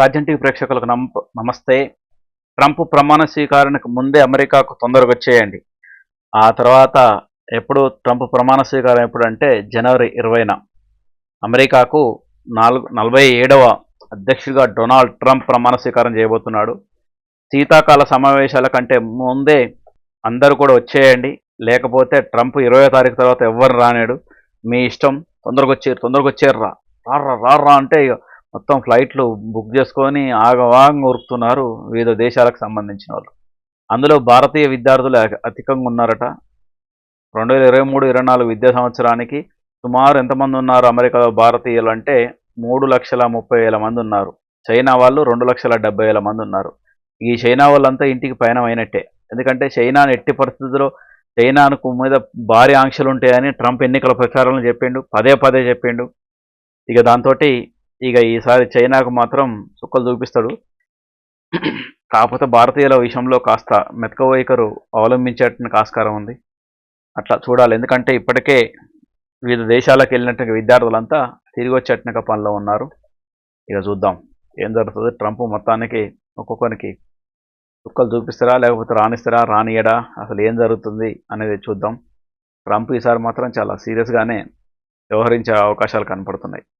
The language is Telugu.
రాజ్యం టీవీ ప్రేక్షకులకు నమ- నమస్తే. ట్రంప్ ప్రమాణ స్వీకారానికి ముందే అమెరికాకు తొందరగా వచ్చేయండి. ఆ తర్వాత ఎప్పుడు ట్రంప్ ప్రమాణ స్వీకారం ఎప్పుడు అంటే జనవరి ఇరవైన. అమెరికాకు నాలుగు నలభై ఏడవ అధ్యక్షుడిగా డొనాల్డ్ ట్రంప్ ప్రమాణ స్వీకారం చేయబోతున్నాడు. శీతాకాల సమావేశాల కంటే ముందే అందరూ కూడా వచ్చేయండి. లేకపోతే ట్రంప్ ఇరవై తారీఖు తర్వాత ఎవ్వరు రానేడు. మీ ఇష్టం. తొందరగా వచ్చారు తొందరగా వచ్చారు రా రారా రా అంటే మొత్తం ఫ్లైట్లు బుక్ చేసుకొని ఆగవాగం ఉరుకుతున్నారు వివిధ దేశాలకు సంబంధించిన వాళ్ళు. అందులో భారతీయ విద్యార్థులు అధికంగా ఉన్నారట. రెండు వేల ఇరవై మూడు ఇరవై నాలుగు విద్యా సంవత్సరానికి సుమారు ఎంతమంది ఉన్నారు అమెరికాలో భారతీయులు అంటే మూడు లక్షల ముప్పై వేల మంది ఉన్నారు. చైనా వాళ్ళు రెండు లక్షల డెబ్బై వేల మంది ఉన్నారు. ఈ చైనా వాళ్ళంతా ఇంటికి పయనం అయినట్టే. ఎందుకంటే చైనాను ఎట్టి పరిస్థితుల్లో చైనాకు మీద భారీ ఆంక్షలు ఉంటాయని ట్రంప్ ఎన్నికల ప్రచారంలో చెప్పిండు. పదే పదే చెప్పిండు. ఇక దాంతో ఇక ఈసారి చైనాకు మాత్రం చుక్కలు చూపిస్తాడు. కాకపోతే భారతీయుల విషయంలో కాస్త మెతక వైఖరు అవలంబించేటువంటి ఆస్కారం ఉంది. అట్లా చూడాలి. ఎందుకంటే ఇప్పటికే వివిధ దేశాలకు వెళ్ళినట్టు విద్యార్థులంతా తిరిగి వచ్చేటట్టుగా పనిలో ఉన్నారు. ఇక చూద్దాం. ఏం జరుగుతుంది? ట్రంప్ మొత్తానికి ఒక్కొక్కరికి చుక్కలు చూపిస్తారా లేకపోతే రాణిస్తారా రానియడా? అసలు ఏం జరుగుతుంది అనేది చూద్దాం. ట్రంప్ ఈసారి మాత్రం చాలా సీరియస్గానే వ్యవహరించే అవకాశాలు కనపడుతున్నాయి.